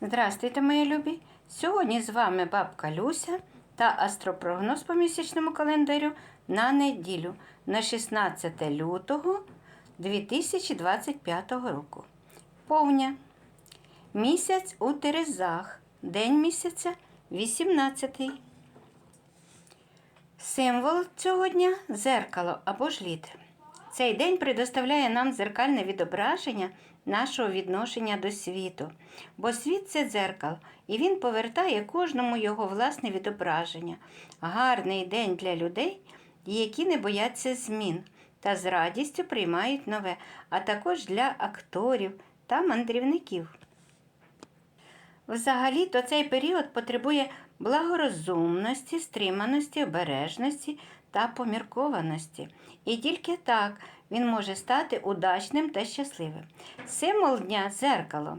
Здравствуйте, мої любі! Сьогодні з вами бабка Люся та астропрогноз по місячному календарю на неділю на 16 лютого 2025 року. Повня. Місяць у Терезах. День місяця 18. Символ цього дня зеркало або ж літер. Цей день предоставляє нам дзеркальне відображення нашого відношення до світу, бо світ це дзеркало, і він повертає кожному його власне відображення. Гарний день для людей, які не бояться змін та з радістю приймають нове, а також для акторів та мандрівників. Взагалі-то цей період потребує благорозумності, стриманості, обережності та поміркованості. І тільки так він може стати удачним та щасливим. Символ дня зеркало.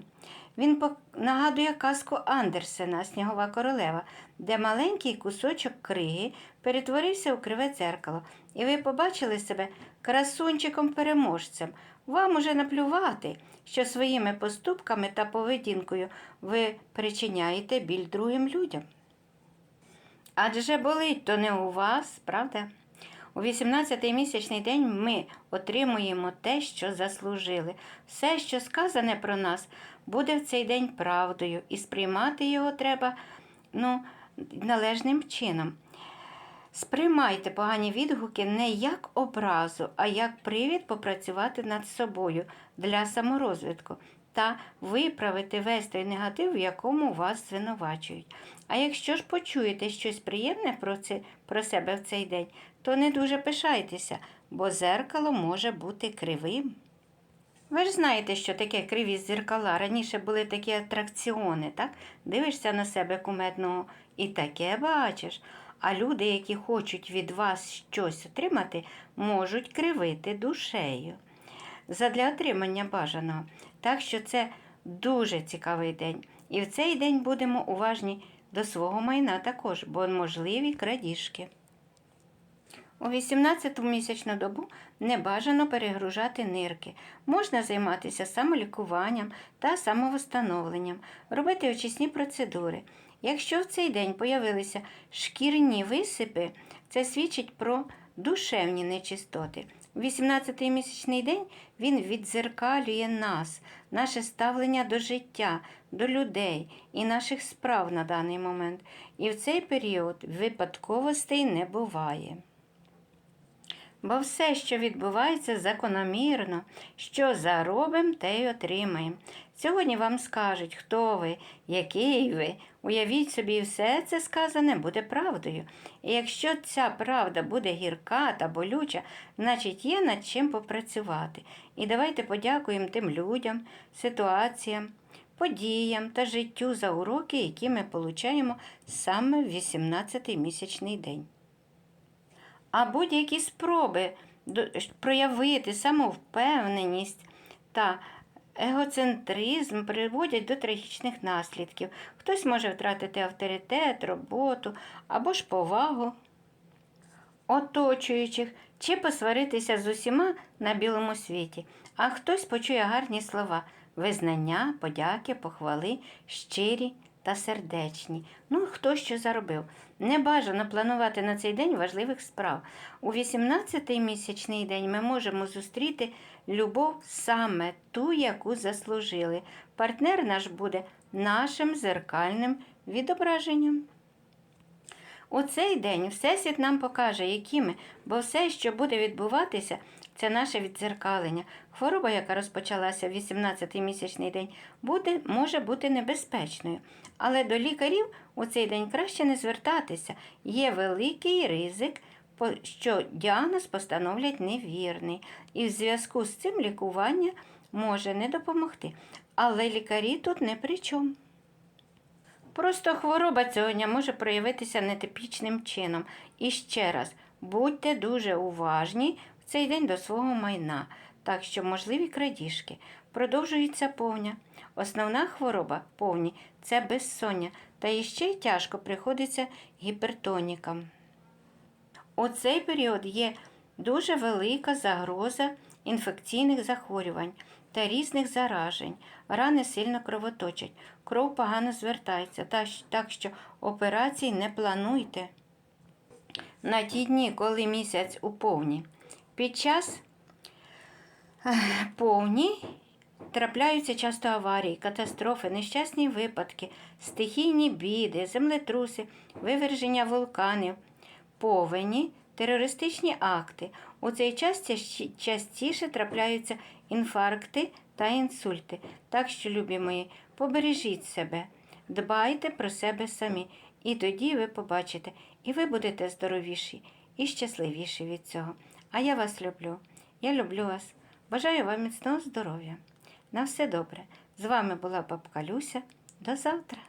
Він нагадує казку Андерсена Снігова королева, де маленький кусочок криги перетворився у криве дзеркало, і ви побачили себе красунчиком-переможцем. Вам уже наплювати, що своїми поступками та поведінкою ви причиняєте біль другим людям. Адже болить то не у вас, правда? У 18-й місячний день ми отримуємо те, що заслужили. Все, що сказане про нас, буде в цей день правдою, і сприймати його треба ну, належним чином. Сприймайте погані відгуки не як образу, а як привід попрацювати над собою для саморозвитку та виправити весь той негатив, в якому вас звинувачують. А якщо ж почуєте щось приємне про, це, про себе в цей день, то не дуже пишайтеся, бо зеркало може бути кривим. Ви ж знаєте, що таке криві зеркала. Раніше були такі атракціони, так? Дивишся на себе кумедного і таке бачиш. А люди, які хочуть від вас щось отримати, можуть кривити душею задля отримання бажаного. Так що це дуже цікавий день. І в цей день будемо уважні до свого майна також, бо можливі крадіжки. У 18-ту місячну добу не бажано перегружати нирки. Можна займатися самолікуванням та самовстановленням, робити очисні процедури. Якщо в цей день появилися шкірні висипи, це свідчить про душевні нечистоти. У 18-й місячний день він відзеркалює нас, наше ставлення до життя, до людей і наших справ на даний момент. І в цей період випадковостей не буває. Бо все, що відбувається, закономірно, що заробимо, те й отримаємо. Сьогодні вам скажуть, хто ви, який ви. Уявіть собі, все це сказане буде правдою. І якщо ця правда буде гірка та болюча, значить є над чим попрацювати. І давайте подякуємо тим людям, ситуаціям, подіям та життю за уроки, які ми получаємо саме в 18-й місячний день а будь-які спроби проявити самовпевненість та егоцентризм приводять до трагічних наслідків. Хтось може втратити авторитет, роботу або ж повагу оточуючих чи посваритися з усіма на білому світі, а хтось почує гарні слова, визнання, подяки, похвали, щирі та сердечні. Ну, хто що заробив. Не бажано планувати на цей день важливих справ. У 18-й місячний день ми можемо зустріти любов саме ту, яку заслужили. Партнер наш буде нашим зеркальним відображенням. У цей день Всесвіт нам покаже, якими, бо все, що буде відбуватися, це наше віддзеркалення. Хвороба, яка розпочалася в 18-й місячний день, буде, може бути небезпечною. Але до лікарів у цей день краще не звертатися. Є великий ризик, що діагноз постановлять невірний. І в зв'язку з цим лікування може не допомогти. Але лікарі тут не при чому. Просто хвороба цього дня може проявитися нетипічним чином. І ще раз, будьте дуже уважні цей день до свого майна, так що можливі крадіжки. Продовжується повня. Основна хвороба повні це безсоння, та іще й тяжко приходиться гіпертонікам. У цей період є дуже велика загроза інфекційних захворювань. та різних заражень. Рани сильно кровоточать, кров погано звертається, так що операцій не плануйте. На ті дні, коли місяць у повні. Під час повні трапляються часто аварії, катастрофи, нещасні випадки, стихійні біди, землетруси, виверження вулканів, повені, терористичні акти. У цей час частіше трапляються інфаркти та інсульти. Так що, любі мої, побережіть себе, дбайте про себе самі, і тоді ви побачите, і ви будете здоровіші і щасливіші від цього. А я вас люблю. Я люблю вас. Бажаю вам міцного здоров'я. На все добре. З вами була бабка Люся. До завтра.